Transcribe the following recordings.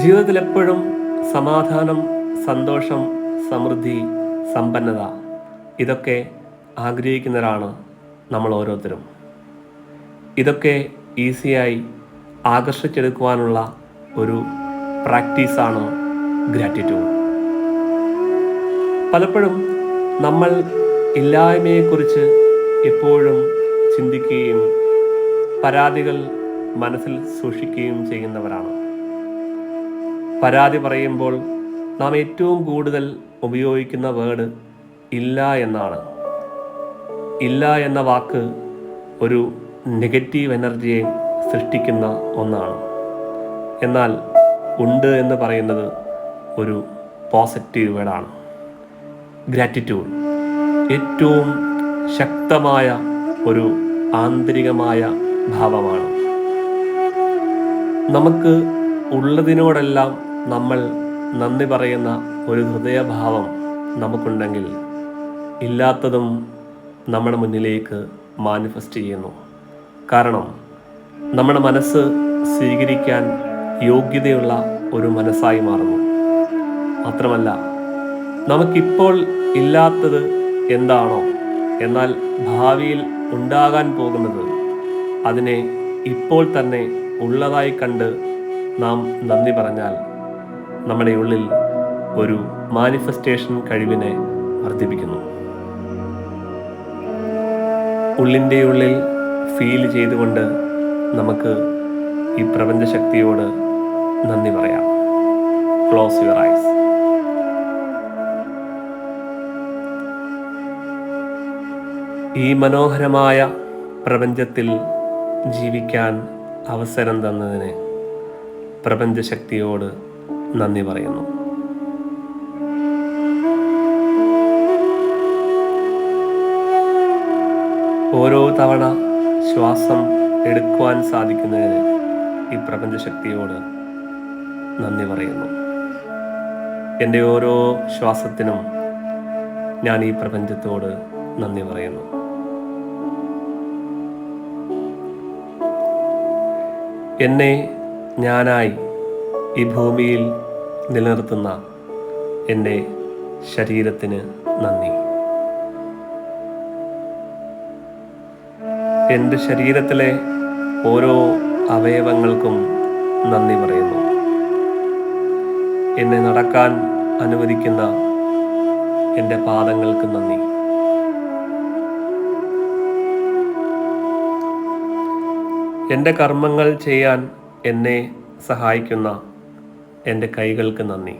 ജീവിതത്തിൽ എപ്പോഴും സമാധാനം സന്തോഷം സമൃദ്ധി സമ്പന്നത ഇതൊക്കെ ആഗ്രഹിക്കുന്നവരാണ് നമ്മൾ ഓരോരുത്തരും. ഇതൊക്കെ ഈസിയായി ആകർഷിച്ചെടുക്കുവാനുള്ള ഒരു പ്രാക്ടീസാണ് ഗ്രാറ്റിറ്റ്യൂഡ്. പലപ്പോഴും നമ്മൾ ഇല്ലായ്മയെക്കുറിച്ച് എപ്പോഴും ചിന്തിക്കുകയും പരാതികൾ മനസ്സിൽ സൂക്ഷിക്കുകയും ചെയ്യുന്നവരാണ്. പരാതി പറയുമ്പോൾ നാം ഏറ്റവും കൂടുതൽ ഉപയോഗിക്കുന്ന വേർഡ് ഇല്ല എന്നാണ്. ഇല്ല എന്ന വാക്ക് ഒരു നെഗറ്റീവ് എനർജിയെ സൃഷ്ടിക്കുന്ന ഒന്നാണ്. എന്നാൽ ഉണ്ട് എന്ന് പറയുന്നത് ഒരു പോസിറ്റീവ് വേർഡാണ് ഗ്രാറ്റിറ്റ്യൂഡ് ഏറ്റവും ശക്തമായ ഒരു ആന്തരികമായ ഭാവമാണ്. നമുക്ക് ഉള്ളതിനോടെല്ലാം നമ്മൾ നന്ദി പറയുന്ന ഒരു ഹൃദയഭാവം നമുക്കുണ്ടെങ്കിൽ ഇല്ലാത്തതും നമ്മുടെ മുന്നിലേക്ക് മാനിഫെസ്റ്റ് ചെയ്യുന്നു. കാരണം നമ്മുടെ മനസ്സ് സ്വീകരിക്കാൻ യോഗ്യതയുള്ള ഒരു മനസ്സായി മാറുന്നു. മാത്രമല്ല നമുക്കിപ്പോൾ ഇല്ലാത്തത് എന്താണോ എന്നാൽ ഭാവിയിൽ ഉണ്ടാകാൻ പോകുന്നത് അതിനെ ഇപ്പോൾ തന്നെ ഉള്ളതായി കണ്ട് നാം നന്ദി പറഞ്ഞാൽ നമ്മുടെ ഉള്ളിൽ ഒരു മാനിഫെസ്റ്റേഷൻ കഴിവിനെ വർദ്ധിപ്പിക്കുന്നു. ഉള്ളിന്റെ ഉള്ളിൽ ഫീൽ ചെയ്തുകൊണ്ട് നമുക്ക് ഈ പ്രപഞ്ചശക്തിയോട് നന്ദി പറയാം. ക്ലോസ് യുവർ ഐസ് ഈ മനോഹരമായ പ്രപഞ്ചത്തിൽ ജീവിക്കാൻ അവസരം തന്നതിന് പ്രപഞ്ചശക്തിയോട് നന്ദി പറയുന്നു. ഓരോ തവണ ശ്വാസം എടുക്കുവാൻ സാധിക്കുന്നതിന് ഈ പ്രപഞ്ചശക്തിയോട് നന്ദി പറയുന്നു. എന്റെ ഓരോ ശ്വാസത്തിനും ഞാൻ ഈ പ്രപഞ്ചത്തോട് നന്ദി പറയുന്നു. എന്നെ ഞാനായി ഈ ഭൂമിയിൽ നിലനിർത്തുന്ന എന്റെ ശരീരത്തിന് നന്ദി. എന്റെ ശരീരത്തിലെ ഓരോ അവയവങ്ങൾക്കും നന്ദി പറയുന്നു. എന്നെ നടക്കാൻ അനുവദിക്കുന്ന എന്റെ പാദങ്ങൾക്ക് നന്ദി. എന്റെ കർമ്മങ്ങൾ ചെയ്യാൻ എന്നെ സഹായിക്കുന്ന എന്റെ കൈകൾക്ക് നന്ദി.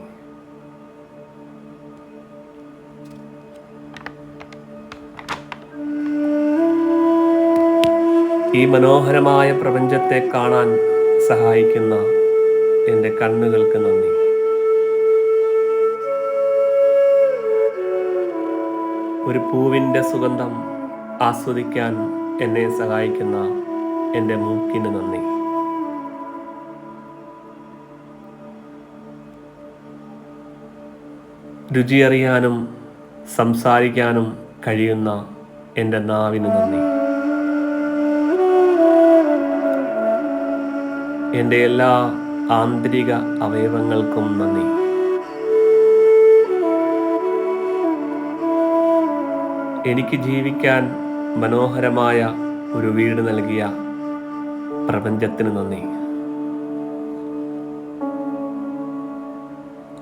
ഈ മനോഹരമായ പ്രപഞ്ചത്തെ കാണാൻ സഹായിക്കുന്ന എന്റെ കണ്ണുകൾക്ക് നന്ദി. ഒരു പൂവിന്റെ സുഗന്ധം ആസ്വദിക്കാൻ എന്നെ സഹായിക്കുന്ന എന്റെ മൂക്കിന് നന്ദി. രുചിയറിയാനും സംസാരിക്കാനും കഴിയുന്ന എന്റെ നാവിന് നന്ദി. എന്റെ എല്ലാ ആന്തരിക അവയവങ്ങൾക്കും നന്ദി. എനിക്ക് ജീവിക്കാൻ മനോഹരമായ ഒരു വീട് നൽകിയ പ്രപഞ്ചത്തിന് നന്ദി.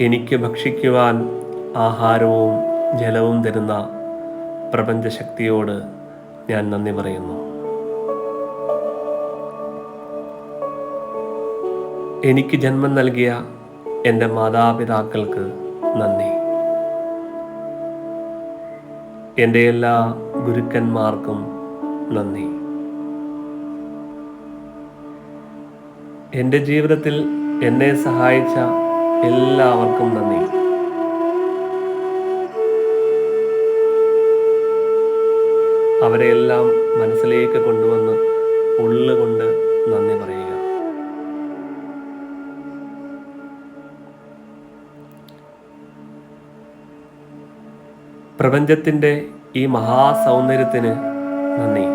എനിക്ക് ഭക്ഷിക്കുവാൻ ആഹാരവും ജലവും തരുന്ന പ്രപഞ്ചശക്തിയോട് ഞാൻ നന്ദി പറയുന്നു. എനിക്ക് ജന്മം നൽകിയ എന്റെ മാതാപിതാക്കൾക്ക് നന്ദി. എന്റെ എല്ലാ ഗുരുക്കന്മാർക്കും നന്ദി. എന്റെ ജീവിതത്തിൽ എന്നെ സഹായിച്ച എല്ലാവർക്കും നന്ദി. അവരെയെല്ലാം മനസ്സിലേക്ക് കൊണ്ടുവന്ന് ഉള്ളുകൊണ്ട് നന്ദി പറയുക. പ്രപഞ്ചത്തിന്റെ ഈ മഹാസൗന്ദര്യത്തിന് നന്ദി.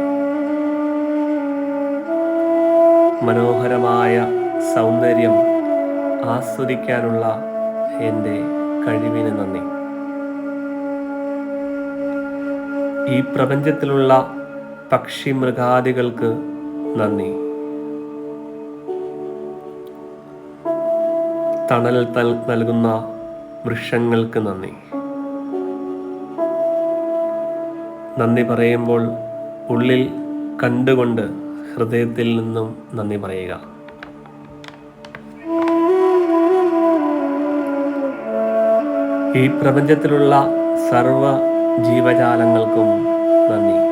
മനോഹരമായ സൗന്ദര്യം ആസ്വദിക്കാനുള്ള എന്റെ കഴിവിന് നന്ദി. ഈ പ്രപഞ്ചത്തിലുള്ള പക്ഷി മൃഗാദികൾക്ക് നന്ദി. തണൽ തൽ- നൽകുന്ന വൃക്ഷങ്ങൾക്ക് നന്ദി. നന്ദി പറയുമ്പോൾ ഉള്ളിൽ കണ്ടുകൊണ്ട് ഹൃദയത്തിൽ നിന്നും നന്ദി പറയുക. ഈ പ്രപഞ്ചത്തിലുള്ള സർവ ജീവജാലങ്ങൾക്കും നന്ദി.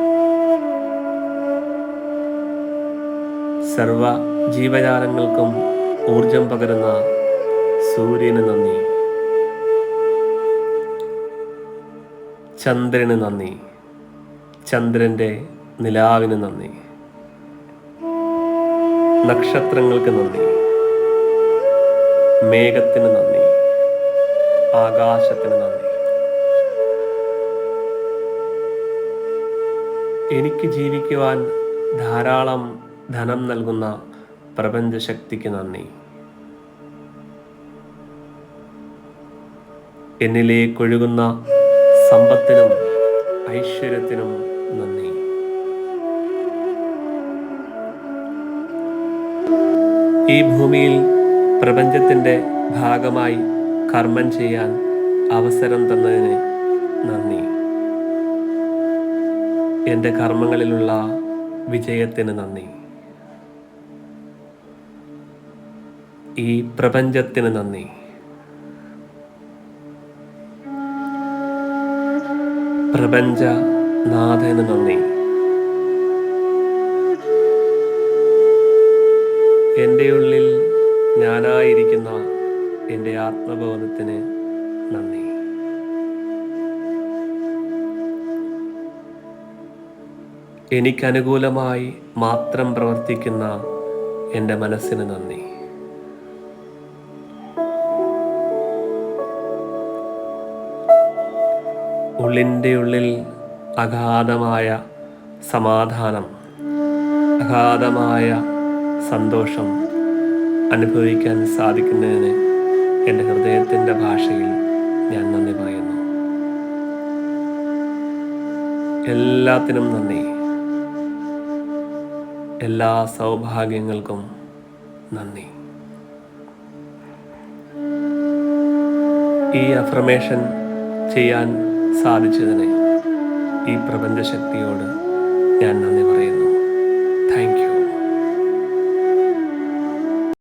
സർവ ജീവജാലങ്ങൾക്കും ഊർജം പകരുന്ന സൂര്യന് നന്ദി. ചന്ദ്രന് നന്ദി. ചന്ദ്രന്റെ നിലാവിന് നന്ദി. നക്ഷത്രങ്ങൾക്ക് നന്ദി. മേഘത്തിന് നന്ദി. ആകാശത്തിന് നന്ദി. എനിക്ക് ജീവിക്കുവാൻ ധാരാളം ധനം നൽകുന്ന പ്രപഞ്ചശക്തിക്ക് നന്ദി. എന്നിലേക്കൊഴുകുന്ന സമ്പത്തിനും ഐശ്വര്യത്തിനും നന്ദി. ഈ ഭൂമിയിൽ പ്രപഞ്ചത്തിന്റെ ഭാഗമായി കർമ്മം ചെയ്യാൻ അവസരം തന്നതിന് നന്ദി. എന്റെ കർമ്മങ്ങളിലുള്ള വിജയത്തിന് നന്ദി. ഈ പ്രപഞ്ചത്തിന് നന്ദി. പ്രപഞ്ച നാഥന് നന്ദി. എന്റെ ഉള്ളിൽ ഞാനായിരിക്കുന്ന എന്റെ ആത്മബോധത്തിന് നന്ദി. എനിക്കനുകൂലമായി മാത്രം പ്രവർത്തിക്കുന്ന എന്റെ മനസ്സിന് നന്ദി. ഉള്ളിന്റെ ഉള്ളിൽ അഗാധമായ സമാധാനം അഗാധമായ സന്തോഷം അനുഭവിക്കാൻ സാധിക്കുന്നതിന് എന്റെ ഹൃദയത്തിന്റെ ഭാഷയിൽ ഞാൻ നന്ദി പറയുന്നു. എല്ലാത്തിനും നന്ദി. എല്ലാ സൗഭാഗ്യങ്ങൾക്കും നന്ദി. ഈ അഫർമേഷൻ ചെയ്യാൻ സാധിച്ചതിന് ഈ പ്രപഞ്ചശക്തിയോട് ഞാൻ നന്ദി പറയുന്നു.